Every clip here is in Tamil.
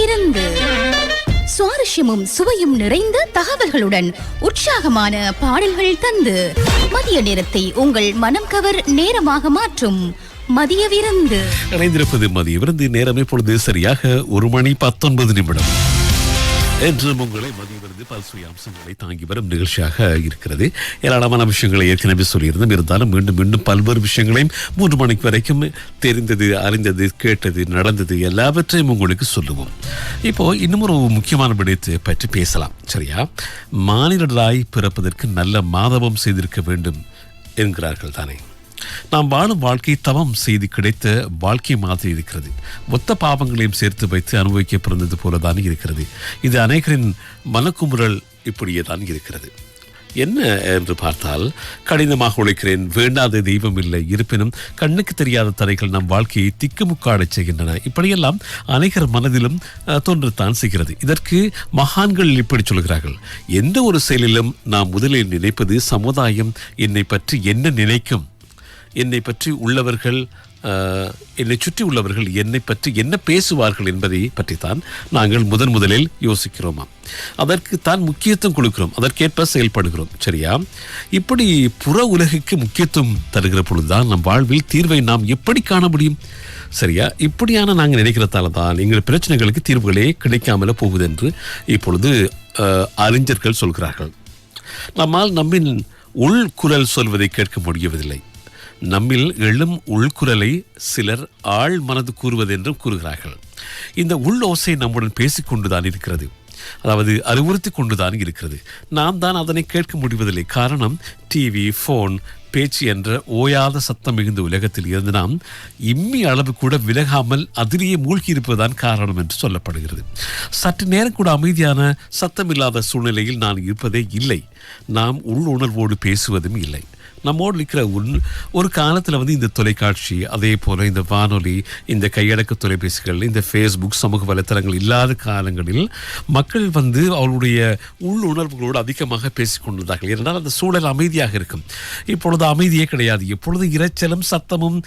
விருந்து சுவாரஸ்யமும் சுவையும் நிறைந்த தகவல்களுடன் உற்சாகமான பாடல்கள் தந்து மதிய நேரத்தை உங்கள் மனம் கவர் நேரமாக மாற்றும் மதிய விருந்து. இணைந்திருப்பது மதிய விருந்து. நேரம் இப்பொழுது சரியாக ஒரு மணி பத்தொன்பது நிமிடம். என்று உங்களை மதிவிருந்து பல்சுவை அம்சங்களை தாங்கி வரும் நிகழ்ச்சியாக இருக்கிறது. ஏராளமான விஷயங்களை ஏற்கனவே சொல்லியிருந்தோம் இருந்தாலும் மீண்டும் மீண்டும் பல்வேறு விஷயங்களையும் மூன்று மணிக்கு வரைக்கும் தெரிந்தது அறிந்தது கேட்டது நடந்தது எல்லாவற்றையும் உங்களுக்கு சொல்லுவோம். இப்போ இன்னும் ஒரு முக்கியமான விடயத்தை பற்றி பேசலாம். சரியா? மாநிலராய் பிறப்பதற்கு நல்ல மாதவம் செய்திருக்க வேண்டும் என்கிறார்கள் தானே. நாம் வாழும் வாழ்க்கை தவம் செய்து கிடைத்த வாழ்க்கை மாதிரி இருக்கிறது. மொத்த பாவங்களையும் சேர்த்து வைத்து அனுபவிக்க பிறந்தது போலதான் இருக்கிறது. இது அநேகரின் மனக்குமுறல் இப்படியே தான் இருக்கிறது. என்ன என்று பார்த்தால் கடினமாக உழைக்கிறேன் வேண்டாத தெய்வம் இல்லை இருப்பினும் கண்ணுக்கு தெரியாத தடைகள் நம் வாழ்க்கையை திக்குமுக்காடச் செய்கின்றன. இப்படியெல்லாம் அநேகர் மனதிலும் அஹ், தோன்றத்தான் செய்கிறது. இதற்கு மகான்கள் இப்படி சொல்கிறார்கள். எந்த ஒரு செயலிலும் நாம் முதலில் நினைப்பது சமுதாயம் என்னை பற்றி என்ன நினைக்கும்? என்னை பற்றி உள்ளவர்கள் என்னை சுற்றி உள்ளவர்கள் என்னை பற்றி என்ன பேசுவார்கள் என்பதை பற்றித்தான் நாங்கள் முதன் முதலில் யோசிக்கிறோமா? அதற்கு தான் முக்கியத்துவம் கொடுக்கிறோம் அதற்கேற்ப செயல்படுகிறோம் சரியா? இப்படி புற உலகுக்கு முக்கியத்துவம் தருகிற பொழுதுதான் நம் வாழ்வில் தீர்வை நாம் எப்படி காண முடியும்? சரியா? இப்படியான நாங்கள் நினைக்கிறதால தான் எங்கள் பிரச்சனைகளுக்கு தீர்வுகளே கிடைக்காமல போகுது என்று இப்பொழுது அறிஞர்கள் சொல்கிறார்கள். நம்மால் நம்மின் உள்குரல் சொல்வதை கேட்க முடியவதில்லை நம்மில் எழும் உள்குரலை சிலர் ஆள் மனது கூறுவது என்றும் கூறுகிறார்கள். இந்த உள் ஓசை நம்முடன் பேசிக்கொண்டுதான் இருக்கிறது. அதாவது அறிவுறுத்தி கொண்டுதான் இருக்கிறது. நாம் தான் அதனை கேட்க முடிவதில்லை. காரணம் டிவி ஃபோன் பேச்சு என்ற ஓயாத சத்தம் மிகுந்த உலகத்தில் இருந்து நாம் இம்மி அளவு கூட விலகாமல் அதிலேயே மூழ்கியிருப்பதுதான் காரணம் என்று சொல்லப்படுகிறது. சற்று நேரம் கூட அமைதியான சத்தமில்லாத சூழ்நிலையில் நான் இருப்பதே இல்லை. நாம் உள் உணர்வோடு பேசுவதும் இல்லை. நம்மோடு இருக்கிற உன் ஒரு காலத்தில் வந்து இந்த தொலைக்காட்சி அதே போல் இந்த வானொலி இந்த கையடக்க தொலைபேசிகள் இந்த ஃபேஸ்புக் சமூக வலைத்தளங்கள் இல்லாத காலங்களில் மக்கள் வந்து அவர்களுடைய உள் உணர்வுகளோடு அதிகமாக பேசிக்கொண்டிருந்தார்கள் ஏனென்றால் அந்த சூழல் அமைதியாக இருக்கும். இப்பொழுது அமைதியே கிடையாது. எப்பொழுது இரைச்சலும் சத்தமும்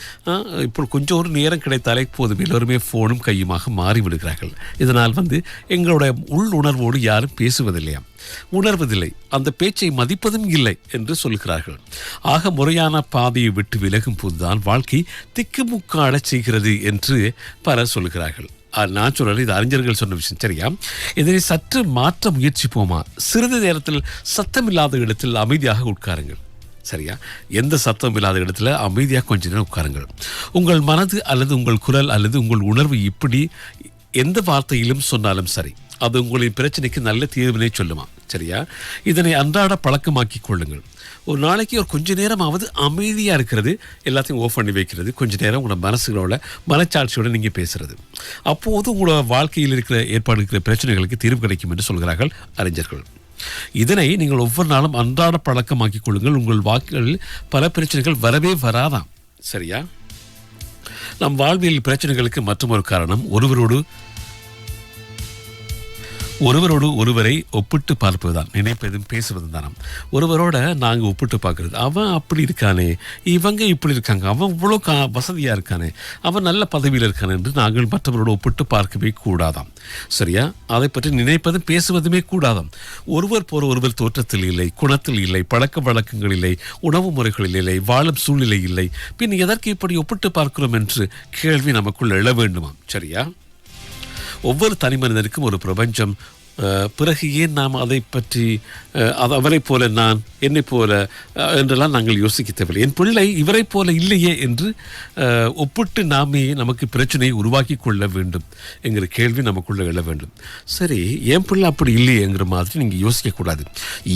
இப்போ கொஞ்சம் ஒரு நேரம் கிடைத்தாலே போதும். எல்லோருமே ஃபோனும் கையுமாக மாறிவிடுகிறார்கள். இதனால் வந்து எங்களுடைய உள் உணர்வோடு யாரும் பேசுவதில்லையாம் உணர்வதில்லை. அந்த பேச்சை மதிப்பதும் இல்லை என்று சொல்கிறார்கள். ஆக முறையான பாதையை விட்டு விலகும் போதுதான் வாழ்க்கை திக்குமுக்காடச் செய்கிறது என்று பலர் சொல்கிறார்கள். நான் சொல்றது இது அறிஞர்கள் சொன்ன விஷயம். சரியா? இதனை சற்று மாற்ற முயற்சிப்போமா? சிறிது நேரத்தில் சத்தமில்லாத இடத்தில் அமைதியாக உட்காருங்கள். சரியா? எந்த சத்தம் இல்லாத இடத்துல அமைதியாக கொஞ்ச நேரம் உட்காருங்கள். உங்கள் மனது அல்லது உங்கள் குரல் அல்லது உங்கள் உணர்வு இப்படி எந்த வார்த்தையிலும் சொன்னாலும் சரி அது உங்களின் பிரச்சனைக்கு நல்ல தீர்வினை சொல்லுமா? சரியா? இதனை அன்றாட பழக்கமாக்கி கொள்ளுங்கள். ஒரு நாளைக்கு ஒரு கொஞ்ச நேரமாவது அமைதியாக இருக்கிறது எல்லாத்தையும் ஓஃப் பண்ணி வைக்கிறது. கொஞ்ச நேரம் உங்களோட மனசுகளோட மனச்சாட்சியோட நீங்கள் பேசுகிறது அப்போது உங்களோட வாழ்க்கையில் இருக்கிற ஏற்பாடு இருக்கிற பிரச்சனைகளுக்கு தீர்வு கிடைக்கும் என்று சொல்கிறார்கள் அறிஞர்கள். இதனை நீங்கள் ஒவ்வொரு நாளும் அன்றாட பழக்கமாக்கிக் கொள்ளுங்கள். உங்கள் வாக்குகளில் பல பிரச்சனைகள் வரவே வராதாம். சரியா? நம் வாழ்வில் பிரச்சனைகளுக்கு மற்றொரு காரணம் ஒருவரோடு ஒருவரோடு ஒருவரை ஒப்பிட்டு பார்ப்பதுதான். நினைப்பதும் பேசுவது தானாம் ஒருவரோட நாங்கள் ஒப்பிட்டு பார்க்குறது. அவன் அப்படி இருக்கானே. இவங்க இப்படி இருக்காங்க. அவன் இவ்வளோ கா வசதியாக இருக்கானே. அவன் நல்ல பதவியில் இருக்கானே என்று நாங்கள் மற்றவரோடு ஒப்பிட்டு பார்க்கவே கூடாதாம். சரியா? அதை பற்றி நினைப்பதும் பேசுவதுமே கூடாதாம். ஒருவர் போற ஒருவர் தோற்றத்தில் இல்லை குணத்தில் இல்லை பழக்க வழக்கங்கள் இல்லை உணவு முறைகளில் இல்லை வாழும் சூழ்நிலை இல்லை. பின் எதற்கு இப்படி ஒப்பிட்டு பார்க்கிறோம் என்று கேள்வி நமக்குள் எழ வேண்டுமாம். சரியா? ஒவ்வொரு தனி மனிதனுக்கும் ஒரு பிரபஞ்சம். பிறகு ஏன் நாம் அதை பற்றி அது அவரைப் போல நான் என்னைப் போல என்றெல்லாம் நாங்கள் யோசிக்க தேவையில்லை. என் பிள்ளை இவரைப் போல இல்லையே என்று ஒப்பிட்டு நாமே நமக்கு பிரச்சனையை உருவாக்கி கொள்ள வேண்டும் என்கிற கேள்வி நமக்குள்ள எழ வேண்டும். சரி என் பிள்ளை அப்படி இல்லையேங்கிற மாதிரி நீங்கள் யோசிக்கக்கூடாது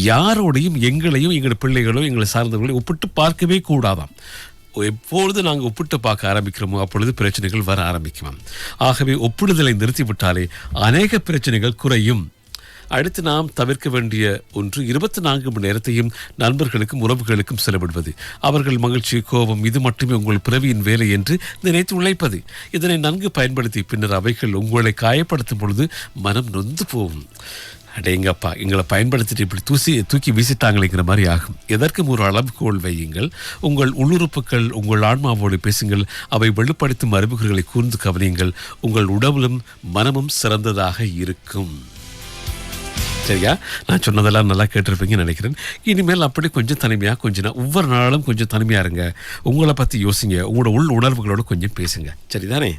யாரோடையும் எங்களையும் எங்கள் பிள்ளைகளோ எங்களை சார்ந்தவர்களையும் ஒப்பிட்டு பார்க்கவே கூடாதாம். எப்பொழுது நாங்கள் ஒப்பிட்டு பார்க்க ஆரம்பிக்கிறோமோ அப்பொழுது பிரச்சனைகள் வர ஆரம்பிக்கும் ஆகவே ஒப்பிடுதலை நிறுத்திவிட்டாலே அநேக பிரச்சனைகள் குறையும். அடுத்து நாம் தவிர்க்க வேண்டிய ஒன்று இருபத்தி நான்கு மணி நேரத்தையும் நண்பர்களுக்கும் உறவுகளுக்கும் செலவிடுவது. அவர்கள் மகிழ்ச்சி கோபம் இது மட்டுமே உங்கள் பிறவியின் வேலை என்று நினைத்து உழைப்பது. இதனை நன்கு பயன்படுத்தி பின்னர் அவைகள் உங்களை காயப்படுத்தும் பொழுது மனம் நொந்து போகும். அடேங்கப்பா எங்களை பயன்படுத்திட்டு இப்படி தூசி தூக்கி வீசிட்டாங்களேங்கிற மாதிரி ஆகும். எதற்கும் ஒரு அளவுகோல் வையுங்கள். உங்கள் உள்ளுறுப்புகள் உங்கள் ஆன்மாவோடு பேசுங்கள். அவை வெளிப்படுத்தும் அறிவுகளை கூர்ந்து கவனியுங்கள். உங்கள் உடலும் மனமும் சிறந்ததாக இருக்கும். சரியா? நான் சொன்னதெல்லாம் நல்லா கேட்டிருப்பீங்கன்னு நினைக்கிறேன். இனிமேல் அப்படி கொஞ்சம் தனிமையாக கொஞ்சம் நான் ஒவ்வொரு நாளும் கொஞ்சம் தனிமையாக இருங்க. உங்களை பற்றி யோசிங்க. உங்களோட உள் உணர்வுகளோட கொஞ்சம் பேசுங்க. சரிதானே?